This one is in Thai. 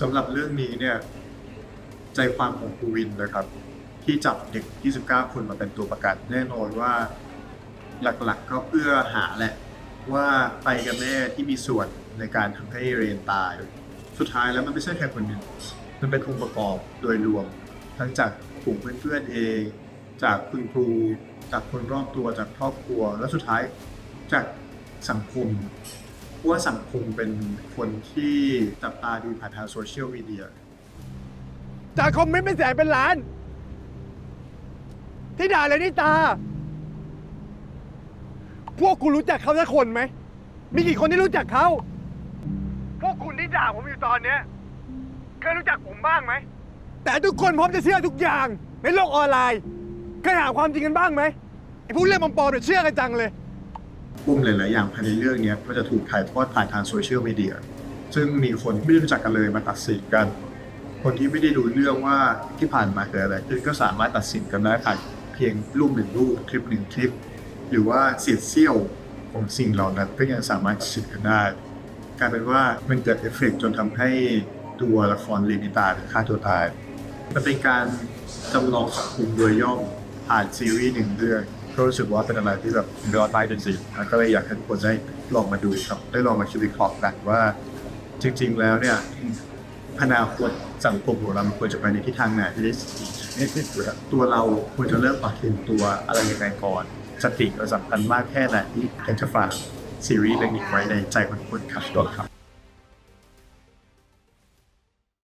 สำหรับเรื่องนี้เนี่ยใจความของครูวินนะครับ ที่จับเด็ก 29 คนมาเป็นตัวประกันแน่นอนว่าหลักๆ ก็เพื่อหาแหละว่าไปกันแน่ที่มีส่วนในการทำให้เรนตาย สุดท้ายแล้วมันไม่ใช่แค่คนหนึ่งมันเป็นองค์ประกอบโดยรวม ทั้งจากกลุ่มเพื่อนๆเอง จากคุณครู จากคนรอบตัวจากครอบครัว และสุดท้ายจากสังคม ว่าสังคมเป็นคนที่จับตาดูผ่านทางโซเชียลมีเดีย จากคอมเมนต์เป็นแสนเป็นล้าน ที่ด่าเลยนี่ตา พวกคุณรู้จักเขาสักคนไหม มีกี่คนที่รู้จักเขา พวกคุณที่ด่าผมอยู่ตอนเนี้ยเคยรู้จักผมบ้างไหม แต่ทุกคนพร้อมจะเชื่อทุกอย่างในโลกออนไลน์ เคยหาความจริงกันบ้างไหมไอ้พวกเรื่องปลอมๆเนี่ยเชื่อกันจังเลย ปุ่มหลาย ๆ อย่างภายในเรื่องนี้ก็จะถูกถ่ายทอดผ่านทางโซเชียลมีเดียซึ่งมีคนไม่ได้รู้จักกันเลยมาตัดสินกัน คนที่ไม่ได้ดูเรื่องว่าที่ผ่านมาเกิดอะไรขึ้นก็สามารถตัดสินกันได้ผ่านเพียงรูปหนึ่งรูปคลิปหนึ่งคลิป หรือว่าเศษเสี้ยวของสิ่งเหล่านั้นก็ยังสามารถตัดสินกันได้กลายเป็นว่ามันเกิดเอฟเฟกต์จนทำให้ตัวละครเลนิตาฆ่าตัวตาย มันเป็นการจำลองสังคมโดยย่อมผ่านซีรีส์หนึ่งเรื่อง ก็รู้สึกว่าเป็นอะไรที่แบบยอดไลท์จริงๆแล้วก็เลยอยากให้ทุกคนได้ลองมาดูครับได้ลองมาคิดวิเคราะห์กันว่า จริง ๆ แล้วเนี่ยอนาคตสังคมของเรามันควรจะไปในทิศทางไหนที่ได้ตัวเราควรจะเริ่มปรับเปลี่ยนตัวอะไรยังไงก่อน สติเราสำคัญมากแค่ไหนที่อยากจะฝากซีรีส์เรื่องนี้ไว้ในใจคนคนครับตัวครับ